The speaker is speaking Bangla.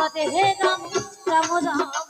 হরে রাম হরে হে